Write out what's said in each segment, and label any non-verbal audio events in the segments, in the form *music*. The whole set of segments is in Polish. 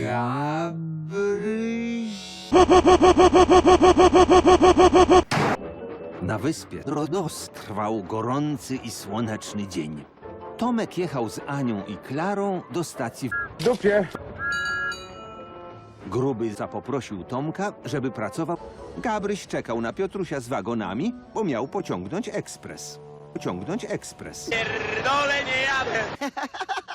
Gabryś. Na wyspie Rodos trwał gorący i słoneczny dzień. Tomek jechał z Anią i Klarą do stacji. W dupie. Gruby zapoprosił Tomka, żeby pracował. Gabryś czekał na Piotrusia z wagonami, bo miał pociągnąć ekspres. Pociągnąć ekspres. *laughs*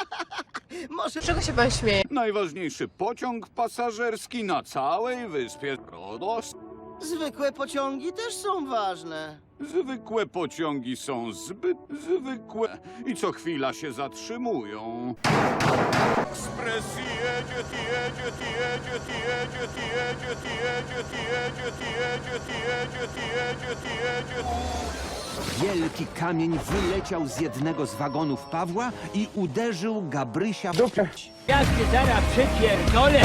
Czego się pan śmieje? Najważniejszy pociąg pasażerski na całej wyspie Rodos. Zwykłe pociągi też są ważne. Zwykłe pociągi są zbyt zwykłe i co chwila się zatrzymują. Wielki kamień wyleciał z jednego z wagonów Pawła i uderzył Gabrysia W dupie. Ja cię zaraz przepierdolę!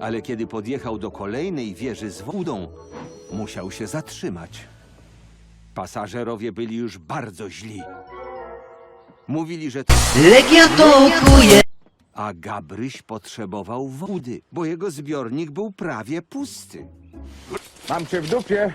Ale kiedy podjechał do kolejnej wieży z wodą, musiał się zatrzymać. Pasażerowie byli już bardzo źli. Mówili, że to... Legia tokuje. A Gabryś potrzebował wody, bo jego zbiornik był prawie pusty. Mam cię w dupie.